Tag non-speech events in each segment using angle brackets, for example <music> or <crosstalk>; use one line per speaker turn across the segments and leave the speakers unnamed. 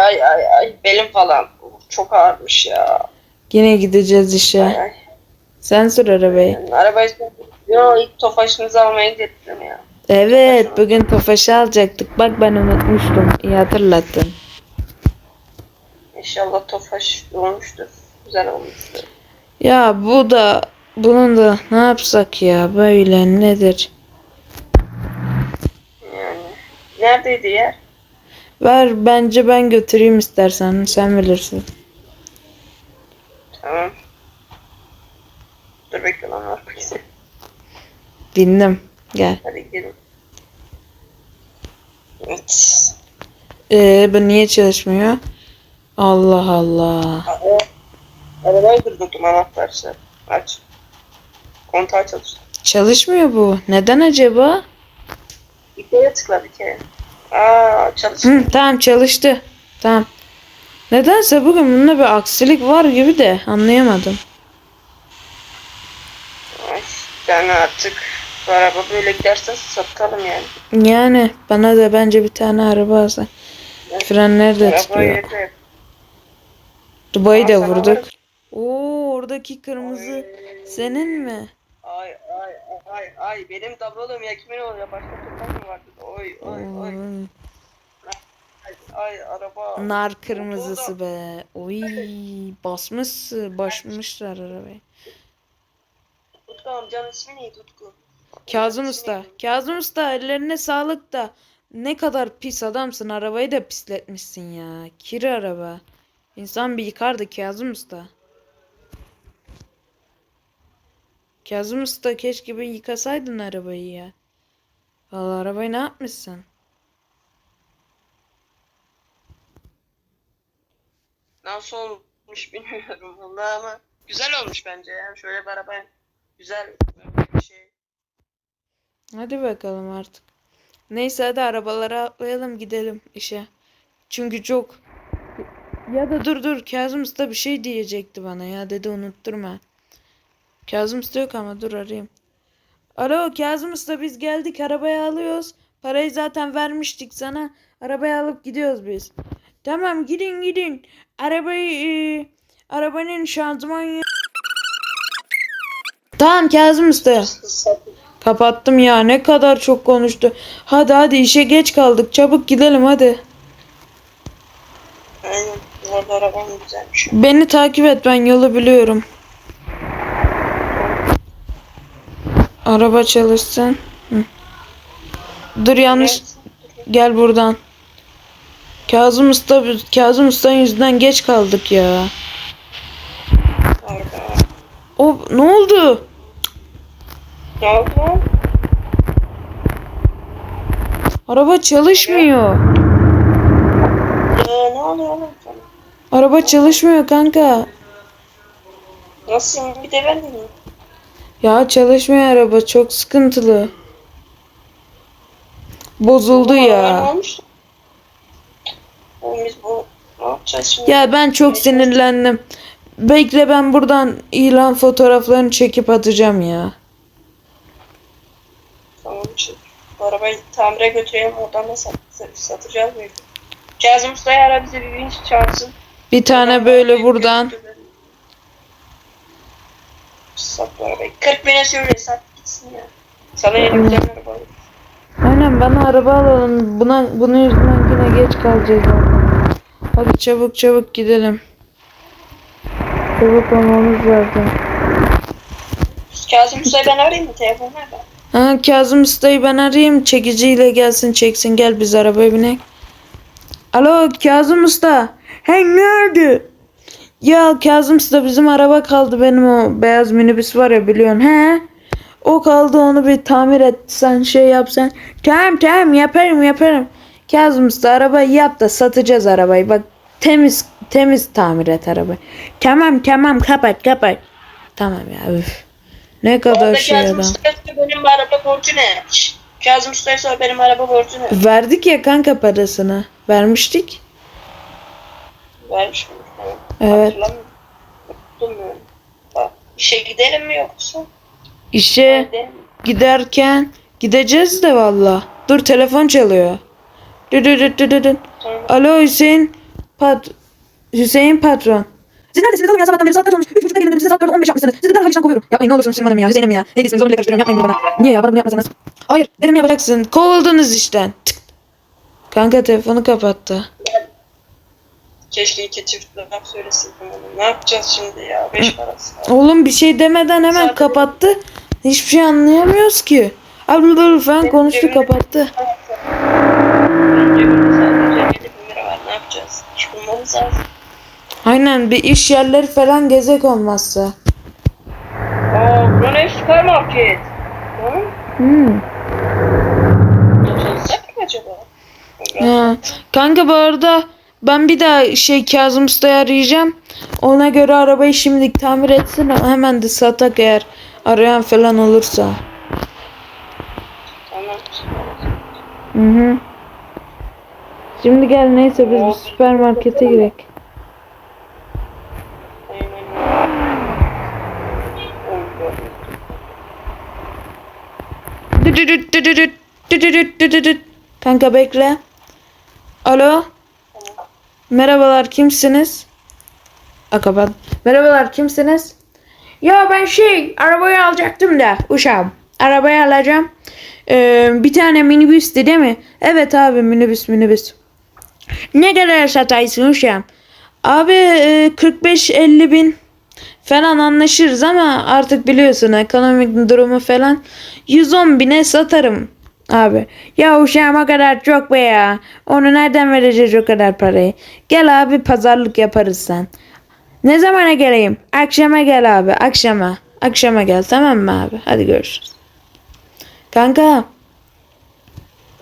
ay ay ay belim falan çok ağırmış ya.
Yine gideceğiz işe.
Ay ay.
Sen sür arabayı.
Yani arabayı Yo ilk tofaşınızı almaya gittim ya.
Evet bugün Tofaş'ı alacaktık. Bak ben unutmuştum. İyi hatırlattın.
İnşallah tofaş olmuştur. Güzel olmuştur.
Ya bu da bunun da ne yapsak ya böyle nedir?
Yani. Neredeydi yer?
Ver bence ben götüreyim istersen sen bilirsin.
Tamam. Dur bekle lan var bizi.
Bindim. Gel.
Hadi gidelim. Evet.
Ee bu niye çalışmıyor? Allah Allah.
Araba, arabayı durdurdum anahtarsa. Aç. Kontağı çalıştı.
Çalışmıyor bu. Neden acaba?
Bir kere tıkla bir kere. Aa çalıştı.
Hı, tamam çalıştı. Tamam. Nedense bugün bunda bir aksilik var gibi de anlayamadım.
Ay, ben artık bu araba böyle giderse satalım yani.
Yani bana da bence bir tane araba alsa. Frenler de
yeter.
Dubai'yi de vurduk. Oo oradaki kırmızı senin mi?
Ay ay benim tablolum ya kimin oluyor başka toprak mı vardı? Oy oy oy.
Hmm,
Ay, ay araba.
Nar kırmızısı be. Oy basmış basmışlar arabayı.
Utku amcanın ismi neydi Utku?
Kazım
İsmi
Usta.
neydi?
Kazım Usta ellerine sağlık da ne kadar pis adamsın. Arabayı da pisletmişsin ya. Kiri araba. İnsan bir yıkardı Kazım Usta. Kazım Usta keşke bir yıkasaydın arabayı ya. Vallahi arabayı ne yapmışsın?
Nasıl olmuş bilmiyorum vallahi ama güzel olmuş bence ya. Şöyle bir araba güzel bir şey.
Hadi bakalım artık. Neyse hadi arabalara atlayalım gidelim işe. Çünkü çok... Ya da dur dur Kazım Usta bir şey diyecekti bana ya dedi unutturma. Kazım Usta yok ama dur arayayım. Alo Kazım Usta biz geldik arabaya alıyoruz. Parayı zaten vermiştik sana. Arabaya alıp gidiyoruz biz. Tamam gidin gidin. Arabayı... e, arabanın şanzıman... Tamam Kazım Usta. Kapattım ya ne kadar çok konuştu. Hadi hadi işe geç kaldık. Çabuk gidelim hadi.
Aynen. Orada arabam güzelmiş.
Beni takip et ben yolu biliyorum. Araba çalışsın. Hı. Dur yanlış. Gel buradan. Kazım Usta Kazım Usta'nın yüzünden geç kaldık ya. O ne oldu?
Oldu?
Araba çalışmıyor.
Ya ne oluyor oğlum?
Araba çalışmıyor kanka.
Nasıl bir de ben de mi?
Ya çalışmıyor araba çok sıkıntılı. Bozuldu ya.
olmuş? Oğlum biz bu ne yapacağız şimdi?
Ya ben çok sinirlendim. Bekle ben buradan ilan fotoğraflarını çekip atacağım ya.
Tamam. Bu arabayı tamire götürelim oradan da sat, satacağız böyle. Kazım Usta'yı ara bize bir vinç çağırsın.
Bir tane böyle buradan.
Sat bu arabayı. 40 bine söyle sat gitsin ya. Sana yeni bir araba alayım.
Aynen bana araba alalım. Buna bunun yüzünden yine geç kalacağız. Hadi çabuk çabuk gidelim. Çabuk olmamız lazım.
Kazım Usta'yı ben arayayım mı? Telefon nerede?
Ha, Kazım Usta'yı ben arayayım. Çekiciyle gelsin çeksin. Gel biz arabaya binek. Alo Kazım Usta. Hey nerede? Ya Kazım Usta bizim araba kaldı. Benim o beyaz minibüs var ya biliyorsun. He? O kaldı onu bir tamir et. Sen şey yapsan. Tamam tamam yaparım yaparım. Kazım Usta arabayı yap da satacağız arabayı. Bak temiz temiz tamir et arabayı. Tamam tamam kapat kapat. Tamam ya üf. Ne kadar
Orada
şey
Kazım
adam.
Benim araba borcu ne? Kazım Usta'ya benim araba borcu ne?
Verdik ya kanka parasını. Vermiştik.
Vermiş? Tamam.
Evet.
Hatırlamıyorum. İşe gidelim mi yoksa?
İşe
Gidelim mi?
giderken gideceğiz de valla. Dur telefon çalıyor. Dü dü dü dü dü dü.
Tamam.
Alo Hüseyin. Pat Hüseyin patron. Siz neredesiniz oğlum ya sabahtan beri saat kaç olmuş? Üç buçukta gelin dedim size saat 15 yapmışsınız. Sizi derhal işten kovuyorum. Yapmayın ne olursunuz Hanım ya Hüseyin Hanım ya. Ne değilsiniz zorla karıştırıyorum yapmayın bunu bana. Niye ya bana bunu yapmasanız? Hayır dedim yapacaksın. Kovuldunuz işten. Tık. Kanka telefonu kapattı.
Keşke iki çift laf söylesin. Ne yapacağız şimdi ya? Beş parası.
Oğlum bir şey demeden hemen
Zaten-
kapattı. Hiçbir şey anlayamıyoruz ki. Abi böyle falan konuştu kapattı.
Cebimde sadece 50 bin lira var. Ne yapacağız? İş bulmamız lazım.
Aynen bir iş yerleri falan gezek olmazsa.
Aa, burası ev süpermarket. Hı?
Hmm.
Çalışacak mı acaba?
Ha. Kanka bu arada ben bir daha şey Kazım Usta'yı arayacağım. Ona göre arabayı şimdilik tamir etsin hemen de satak eğer arayan falan olursa.
Tamam.
Hı hı. Şimdi gel neyse biz bir süpermarkete düdüdüt. Kanka bekle. Alo. Merhabalar kimsiniz? Kapat. Merhabalar kimsiniz? Ya ben şey arabayı alacaktım da uşağım. Arabayı alacağım. Ee, bir tane minibüstü değil mi? Evet abi minibüs minibüs. Ne kadar sataysın uşağım? Abi e, 45-50 bin falan anlaşırız ama artık biliyorsun ekonomik durumu falan 110 bine satarım abi. Ya uşağım o kadar çok be ya. Onu nereden vereceğiz o kadar parayı? Gel abi pazarlık yaparız sen. Ne zamana geleyim? Akşama gel abi akşama. Akşama gel tamam mı abi? Hadi görüşürüz. Kanka.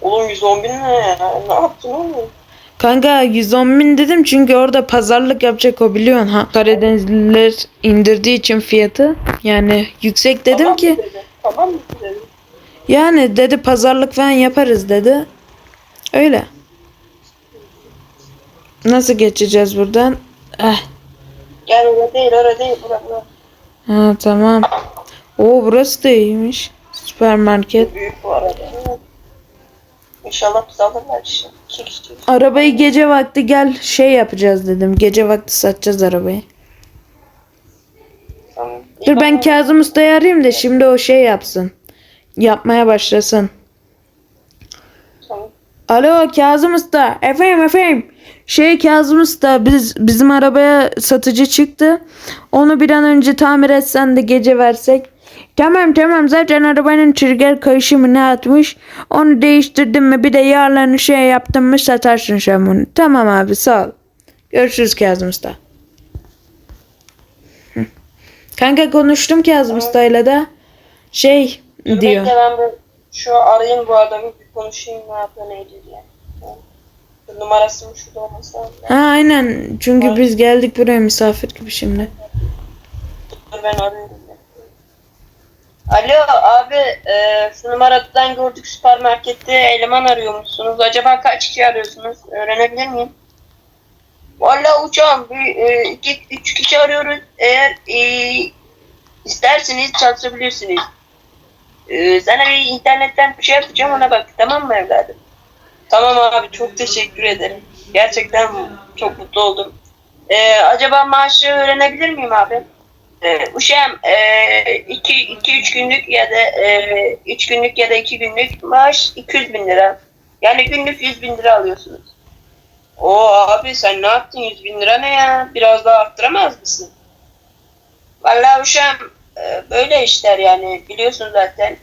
Oğlum 110 bin ne ya? Ne yaptın oğlum?
Kanka 110 bin dedim çünkü orada pazarlık yapacak o biliyorsun ha. Karadenizliler indirdiği için fiyatı. Yani yüksek dedim
Tamam
ki.
mı dedi? Tamam mı dedi?
Yani dedi pazarlık falan yaparız dedi. Öyle. Nasıl geçeceğiz buradan? Eh.
Gel öyle değil öyle değil. Bırak.
Ha tamam. Oo burası da iyiymiş. Süpermarket.
Büyük bu arada. İnşallah biz alırlar kişi.
Arabayı gece vakti gel şey yapacağız dedim. Gece vakti satacağız arabayı.
Tamam.
Dur ben Kazım Usta'yı arayayım da şimdi o şey yapsın. Yapmaya başlasın. Alo Kazım Usta. Efendim efendim. Şey Kazım Usta biz, bizim arabaya satıcı çıktı. Onu bir an önce tamir etsen de gece versek. Tamam tamam zaten arabanın trigger kayışı mı ne atmış. Onu değiştirdim mi bir de yağlarını şey yaptım mı satarsın sen bunu. Tamam abi sağ ol. Görüşürüz Kazım Usta. Kanka konuştum Kazım Usta'yla da. Şey
Dur
diyor.
Bekle ben bir şu arayayım bu adamı bir konuşayım ne yapıyor ne ediyor diye. Tamam. Dur, Numarası mı şurada olması lazım.
Ha aynen. Çünkü biz geldik buraya misafir gibi şimdi.
Dur ben arıyorum. Alo abi e, şu numaradan gördük süpermarkette eleman arıyormuşsunuz. Acaba kaç kişi arıyorsunuz? Öğrenebilir miyim? Valla uçağım bir, e, iki, üç kişi arıyoruz. Eğer e, isterseniz çalışabilirsiniz. E, sana bir internetten bir şey yapacağım ona bak tamam mı evladım? Tamam abi çok teşekkür ederim. Gerçekten çok mutlu oldum. E, acaba maaşı öğrenebilir miyim abi? Ee, e, iki, iki üç günlük ya da e, üç günlük ya da iki günlük maaş 200 bin lira. Yani günlük 100 bin lira alıyorsunuz. O abi sen ne yaptın 100 bin lira ne ya? Biraz daha arttıramaz mısın? Vallahi uşağım e, böyle işler yani biliyorsun zaten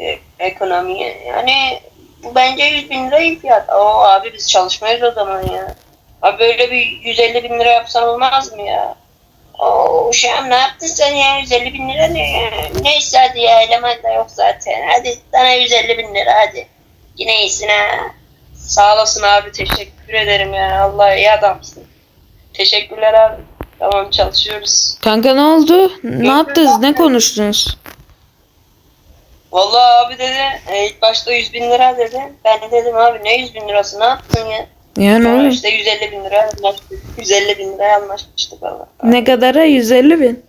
e, ekonomiyi. Yani bu bence 100 bin lira fiyat. O abi biz çalışmayız o zaman ya. Abi böyle bir 150 bin lira yapsan olmaz mı ya? Oo uşağım ne yaptın sen ya 150 bin lira ne ya? Neyse hadi ya eleman da yok zaten. Hadi sana 150 bin lira hadi. Yine iyisin ha. Sağ olasın abi teşekkür ederim ya. Allah iyi adamsın. Teşekkürler abi. Tamam çalışıyoruz.
Kanka ne oldu? Ne yaptınız? Ne konuştunuz?
Vallahi abi dedi e, ilk başta 100 bin lira dedi. Ben de dedim abi ne 100 bin lirası ne yaptın ya?
Yani
Sonra
oğlum.
işte 150 bin lira anlaştık. 150 bin liraya anlaşmıştık valla.
Ne kadara? 150 bin.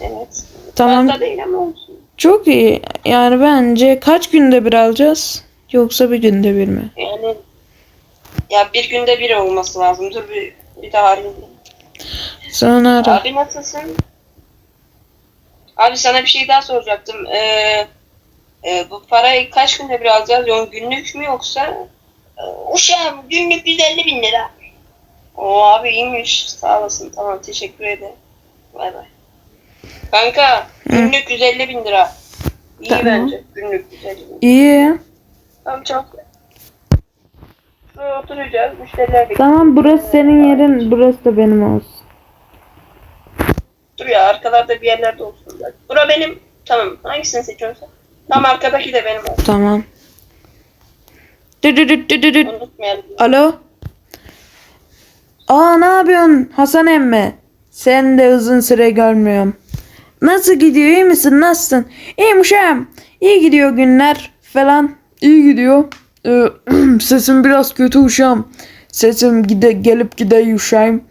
Evet.
Tamam.
Fazla değil ama olsun.
Çok iyi. Yani bence kaç günde bir alacağız? Yoksa bir günde bir mi?
Yani Ya bir günde bir olması lazım. Dur bir, bir daha arayayım.
Sonra ara.
Abi nasılsın? Abi sana bir şey daha soracaktım. Ee, e, bu parayı kaç günde bir alacağız? Yani günlük mü yoksa? Ee, Uşağım günlük 150 bin lira. Oo abi iyiymiş. Sağ olasın. Tamam teşekkür ederim. Bay bay. Kanka günlük 150 bin lira. İyi
Tamam.
bence. Günlük 150 bin.
İyi.
Tamam çok. Oturacağız. Müşteriler bekliyor.
Tamam burası senin yerin. Burası da benim olsun.
Dur ya arkalarda bir yerlerde olsun. Bura benim. Tamam. Hangisini seçiyorsun? Tam arkadaki de benim olsun.
Tamam. Düdüdüt düdüdüt.
Unutmayalım.
Alo. Aa ne yapıyorsun Hasan emmi? Sen de uzun süre görmüyorum. Nasıl gidiyor iyi misin nasılsın? İyiyim uşağım. İyi gidiyor günler falan. İyi gidiyor. Ee, <clears throat> sesim biraz kötü uşağım. Sesim gide gelip gide uşağım.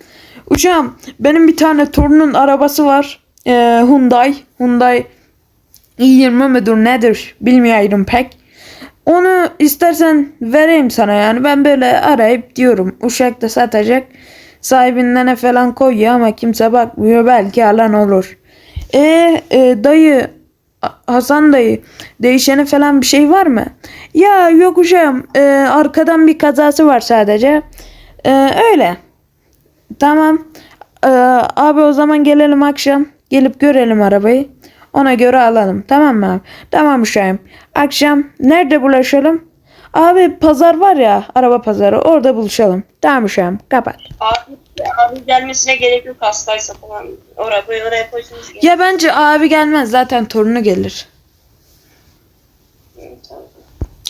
Uşağım benim bir tane torunun arabası var. Ee, Hyundai. Hyundai i20 müdür nedir bilmiyorum pek. Onu istersen vereyim sana yani. Ben böyle arayıp diyorum. Uşak da satacak. Sahibinden falan koyuyor ama kimse bakmıyor. Belki alan olur. E, e dayı Hasan dayı değişeni falan bir şey var mı? Ya yok uşağım. E, arkadan bir kazası var sadece. E, öyle. Tamam. E, abi o zaman gelelim akşam. Gelip görelim arabayı. Ona göre alalım. Tamam mı abi? Tamam uşağım. Akşam nerede buluşalım? Abi pazar var ya. Araba pazarı. Orada buluşalım. Tamam uşağım. Kapat.
Abi, abi gelmesine gerek yok hastaysa falan. Oraya oraya koysunuz.
Ya bence abi gelmez. Zaten torunu gelir.
Tamam.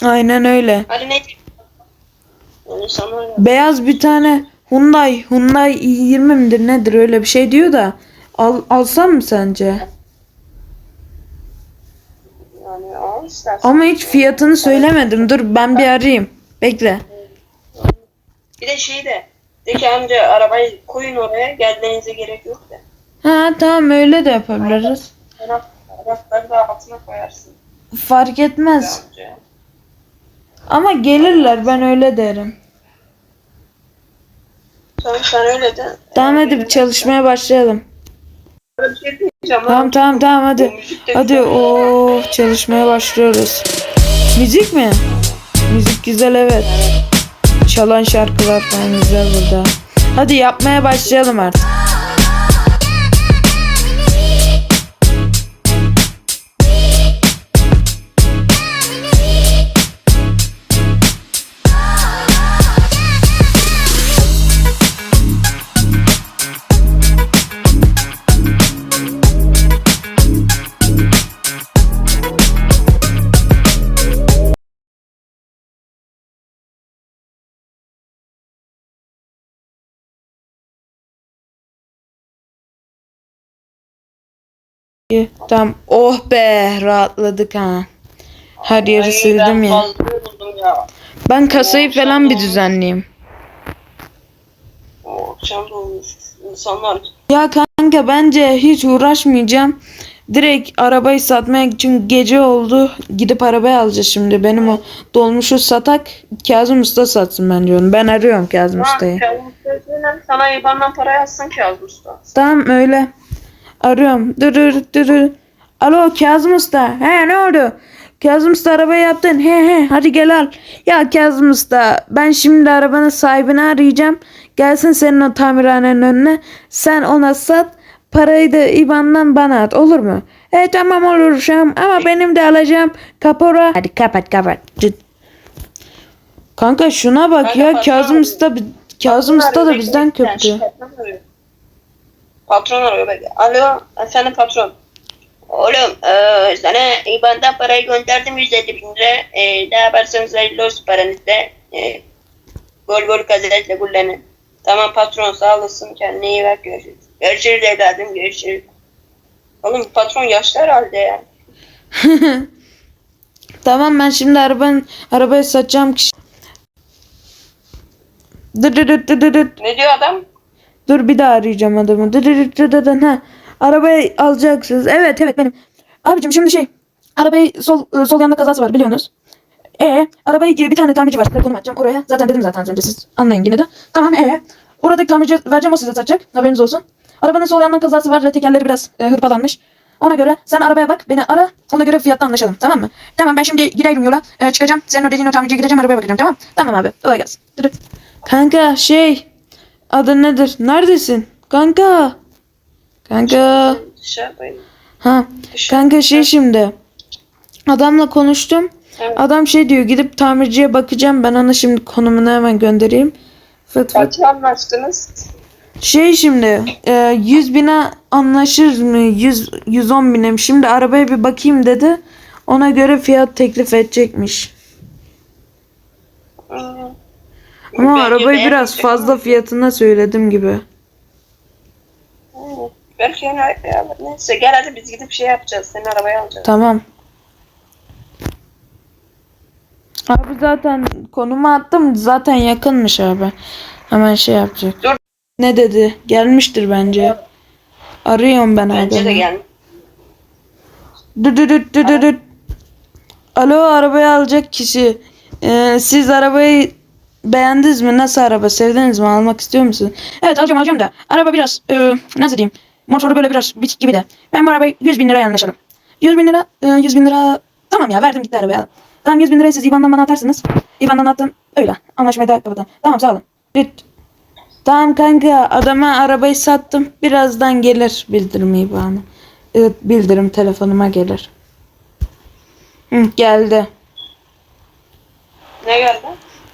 Aynen öyle.
Hadi ne? Yani sana
Beyaz bir tane Hyundai. Hyundai i20 midir nedir öyle bir şey diyor da. Al, alsam mı sence?
yani al istersen.
Ama hiç fiyatını söylemedim. Dur ben bir arayayım. Bekle.
Bir de şey de. De ki amca arabayı koyun oraya gelmenize gerek yok de.
Ha tamam öyle de yapabiliriz.
Taraf, tarafları da altına koyarsın.
Fark etmez.
Amca.
Ama gelirler ben öyle derim.
Tamam sen öyle de.
Tamam hadi bir çalışmaya başlayalım.
Bir şey diyeceğim.
Tamam tamam tamam hadi. Hadi o çalışmaya başlıyoruz. Müzik mi? Müzik güzel evet. Çalan şarkılar falan güzel burada. Hadi yapmaya başlayalım artık. Tamam. Oh be rahatladık ha. Her yeri
Ay,
sildim
ben
ya. Ben kasayı falan bir düzenleyeyim.
O akşam. İnsanlar
Ya kanka bence hiç uğraşmayacağım. Direkt arabayı satmaya için gece oldu. Gidip arabayı alacağız şimdi. Benim o dolmuşu satak. Kazım Usta satsın bence onu. Ben arıyorum Kazım Usta'yı.
Kazım Usta söyle, Sana IBAN'dan para yazsın Kazım Usta.
Tamam öyle. Arıyorum. Dırır dırır. Alo Kazım Usta. He ne oldu? Kazım Usta arabayı yaptın. He he hadi gel al. Ya Kazım Usta ben şimdi arabanın sahibini arayacağım. Gelsin senin o tamirhanenin önüne. Sen ona sat. Parayı da IBAN'dan bana at olur mu? E tamam olur Şam ama benim de alacağım kapora. Hadi kapat kapat. Cık. Kanka şuna bak ya Kazım. Usta Kazım Usta da bizden köprü.
Patron arıyor. Belki. Alo efendim patron. Oğlum eee sana IBAN'dan parayı gönderdim 150 bin lira. Eee ne yaparsanız hayırlı olsun paranızda. Eee gol gol kazançla kullanın. Tamam patron sağ olasın kendine iyi bak görüşürüz. Görüşürüz evladım görüşürüz. Oğlum patron yaşlı herhalde ya. <laughs>
Tamam ben şimdi arabanın arabayı satacağım kişi. Dur dur dur, dur.
Ne diyor adam?
Dur bir daha arayacağım adamı. Ha. Arabayı alacaksınız. Evet evet benim. Abicim şimdi şey. Arabayı sol sol yanında kazası var biliyorsunuz. E arabayı bir tane tamirci var. Telefonu açacağım oraya. Zaten dedim zaten önce siz anlayın yine de. Tamam e oradaki tamirci vereceğim o size satacak. Haberiniz olsun. Arabanın sol yanından kazası var ve tekerleri biraz e, hırpalanmış. Ona göre sen arabaya bak beni ara ona göre fiyatta anlaşalım tamam mı? Tamam ben şimdi giderim yola e, çıkacağım senin o dediğin o tamirciye gideceğim arabaya bakacağım tamam Tamam abi kolay gelsin. Kanka şey adı nedir? Neredesin? Kanka. Kanka.
Dışarıdayım.
Ha kanka şey şimdi adamla konuştum.
Evet.
Adam şey diyor gidip tamirciye bakacağım ben ona şimdi konumunu hemen göndereyim. Fıt fıt.
Kaç anlaştınız?
Şey şimdi e, 100 bine anlaşır mı? 100, 110 bine mi? Şimdi arabaya bir bakayım dedi. Ona göre fiyat teklif edecekmiş.
Hmm.
Ama
Belki
arabayı biraz fazla fiyatına söyledim gibi.
Hmm. Belki yani ya, neyse gel hadi biz gidip şey yapacağız. Senin arabayı alacağız.
Tamam. Abi zaten konumu attım. Zaten yakınmış abi. Hemen şey yapacak.
Dur.
Ne dedi? Gelmiştir bence. Arıyorum ben
Bence de gel.
Dü dü dü dü dü dü. Alo arabayı alacak kişi. Ee, siz arabayı beğendiniz mi? Nasıl araba? Sevdiniz mi? Almak istiyor musun? Evet alacağım alacağım da. Araba biraz e, nasıl diyeyim? Motoru böyle biraz bitik gibi de. Ben bu arabayı 100 bin liraya anlaşalım. 100 bin lira, e, 100 bin lira. Tamam ya verdim gitti arabaya. Tamam 100 bin lirayı siz IBAN'dan bana atarsınız. IBAN'dan attım. Öyle. Anlaşmayı da kapatalım. Tamam sağ olun. Düt. Tamam kanka adama arabayı sattım. Birazdan gelir bildirim IBAN'ı. Evet, bildirim telefonuma gelir. Hı, geldi.
Ne geldi?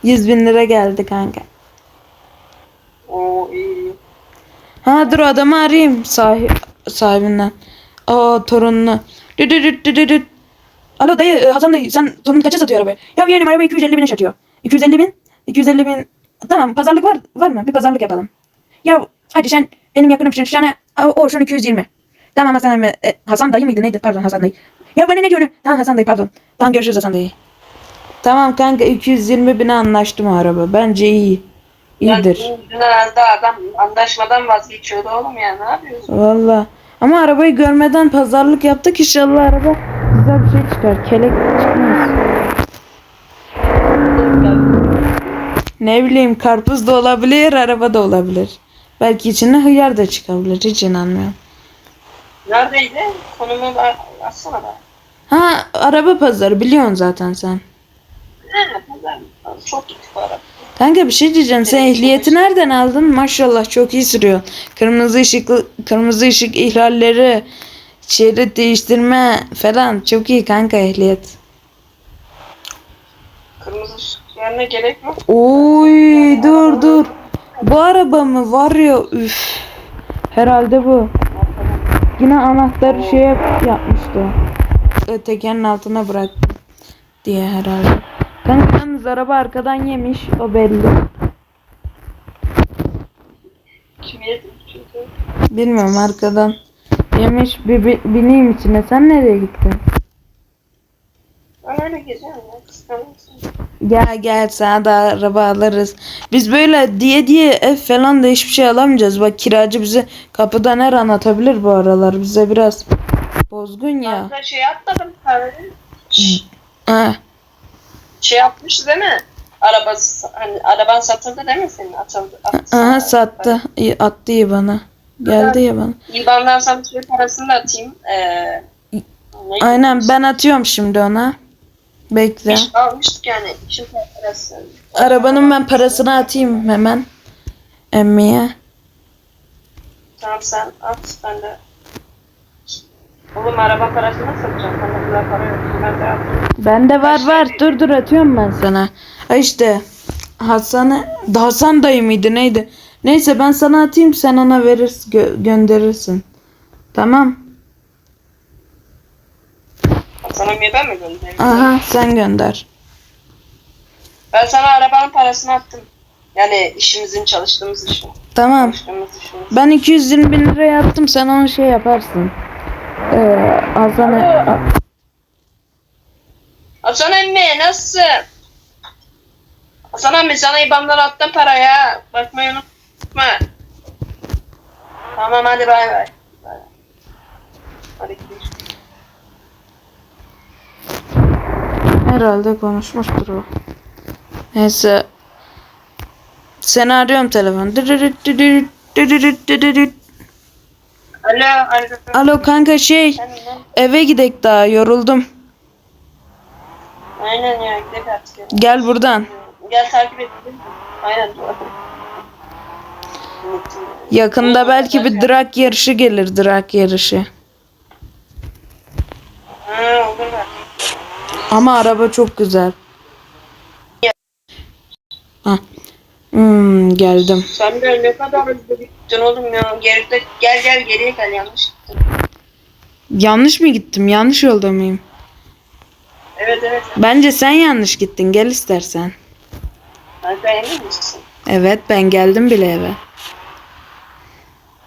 100 bin lira geldi kanka.
Oo iyi.
Ha dur adamı arayayım sahip, sahibinden. Aa torununu. Dü dü dü dü dü dü. Alo dayı e, Hasan dayı sen torun kaça satıyor arabayı? Ya yeğenim araba 250 bine satıyor. 250 bin? 250 bin. Tamam pazarlık var var mı? Bir pazarlık yapalım. Ya hadi sen benim yakınımsın. Sana o şu 220. Tamam Hasan. E, Hasan dayı mıydı neydi? Pardon Hasan dayı. Ya bana ne diyorsun? Tamam Hasan dayı pardon. Tamam görüşürüz Hasan dayı. Tamam kanka 220 bine anlaştım araba. Bence iyi. İyidir.
Yani dün herhalde adam anlaşmadan vazgeçiyordu oğlum ya. Ne yapıyorsun?
Valla. Ama arabayı görmeden pazarlık yaptık. İnşallah araba güzel bir şey çıkar. Kelek çıkmaz. Ne bileyim karpuz da olabilir, araba da olabilir. Belki içine hıyar da çıkabilir. Hiç inanmıyorum.
Neredeydi? Konumu atsana da.
Ha araba pazarı biliyorsun zaten sen.
Ha. Çok araba.
Kanka bir şey diyeceğim. Sen ehliyeti nereden aldın? Maşallah çok iyi sürüyor. Kırmızı ışıklı kırmızı ışık ihlalleri, şerit değiştirme falan çok iyi kanka ehliyet.
Kırmızı ışık yerine gerek yok.
Oy dur dur. Bu araba mı var ya üf. Herhalde bu. Yine anahtarı şey yap- yapmıştı. Tekerin altına bıraktı diye herhalde. Yalnız araba arkadan yemiş o belli.
Kim yedi?
Bilmiyorum arkadan yemiş bir, bir bineyim içine. Sen nereye gittin?
ben öyle geziyorum ya. Kıskanırsın.
Gel gel sana da araba alırız. Biz böyle diye diye ev falan da hiçbir şey alamayacağız. Bak kiracı bize kapıdan her an atabilir bu aralar. Bize biraz bozgun ya.
Ben şey kahvede.
Ha,
Şey yapmış değil mi? Arabası, hani araban satıldı değil mi senin? Atıldı. attı
aha sattı. İyi, Attı ya bana. Geldi ya bana.
İban'dan sana şey parasını da atayım. Ee, ne
Aynen ben atıyorum şimdi ona. Bekle.
İş almıştık yani. İşin parası.
Arabanın ben parasını atayım hemen. Emmiye.
Tamam sen at. Ben de Oğlum araba parasını nasıl satacağım? Kadar para yok. Ben de atayım.
Bende var var. Dur dur atıyorum ben sana. Ha işte. Hasan'ı Hasan dayı mıydı neydi? Neyse ben sana atayım sen ona verirsin gö- gönderirsin. Tamam.
Sana niye ben mi göndereyim?
Aha sen gönder.
Ben sana arabanın parasını attım. Yani işimizin çalıştığımız işin.
Tamam.
Çalıştığımız işimiz.
Ben 220 bin liraya attım sen onu şey yaparsın. Ee, Hasan'ı
Hasan emmi nasılsın? Hasan emmi sana IBAN'dan attım paraya. Bakmayı unutma. Tamam hadi bay bay. Bay. Hadi gidelim.
Herhalde konuşmuştur o. Neyse. Seni arıyorum telefon.
Alo, alo.
Alo kanka şey. Eve gidek daha yoruldum.
Aynen ya gidelim artık.
Gel buradan.
Gel takip et. Aynen.
Yakında belki bir drag yarışı gelir drag yarışı.
Ha olur mu?
Ama araba çok güzel. Ah. Hmm, geldim.
Sen de ne kadar hızlı gittin oğlum ya. Geride gel gel geriye gel yanlış gittin.
Yanlış mı gittim? Yanlış yolda mıyım?
Evet evet.
Bence sen yanlış gittin. Gel istersen.
Kanka emin misin?
Evet ben geldim bile eve.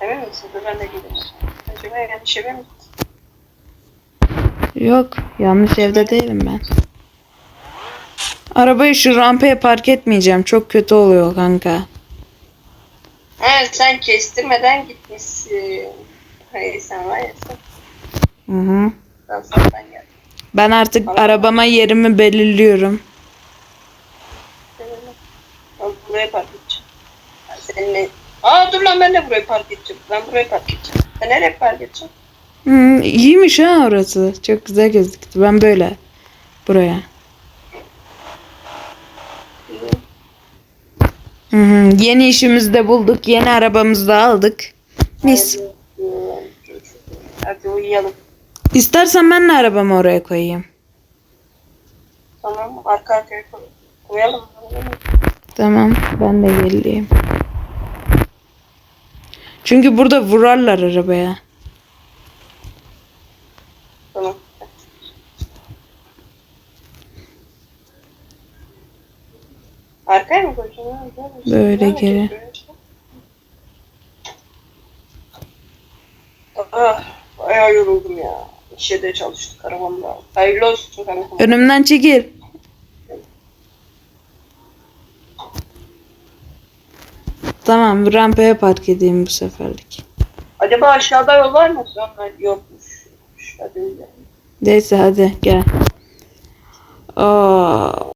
Emin misin? Dur ben de gideyim. Acaba yanlış eve mi gittin?
Yok yanlış evde değilim ben. Arabayı şu rampaya park etmeyeceğim. Çok kötü oluyor kanka.
Ha sen kestirmeden gitmişsin. Hayır sen var ya sen.
Hı hı.
Ben sonradan geldim.
Ben artık arabama yerimi belirliyorum.
Ben buraya park edeceğim. Ben seninle... Aa dur lan ben de buraya park edeceğim. Ben buraya park edeceğim. Sen nereye park edeceksin?
Hı, iyiymiş ha orası. Çok güzel gözüktü. Ben böyle. Buraya. Hı hı. Yeni işimizi de bulduk. Yeni arabamızı da aldık. Mis.
Hadi uyuyalım.
İstersen ben de arabamı oraya koyayım.
Tamam arka arkaya koy. Koyalım.
Tamam. Ben de geleyim. Çünkü burada vurarlar arabaya.
Tamam. Arkaya mı koyacaksın?
Böyle geri.
Ah, bayağı yoruldum ya. İşe de çalıştık arabamda. Hayırlı olsun kanka.
Önümden çekil. Tamam rampaya park edeyim bu seferlik.
Acaba aşağıda yol var mı? Sonra yokmuş. Hadi.
Neyse hadi gel. Aa,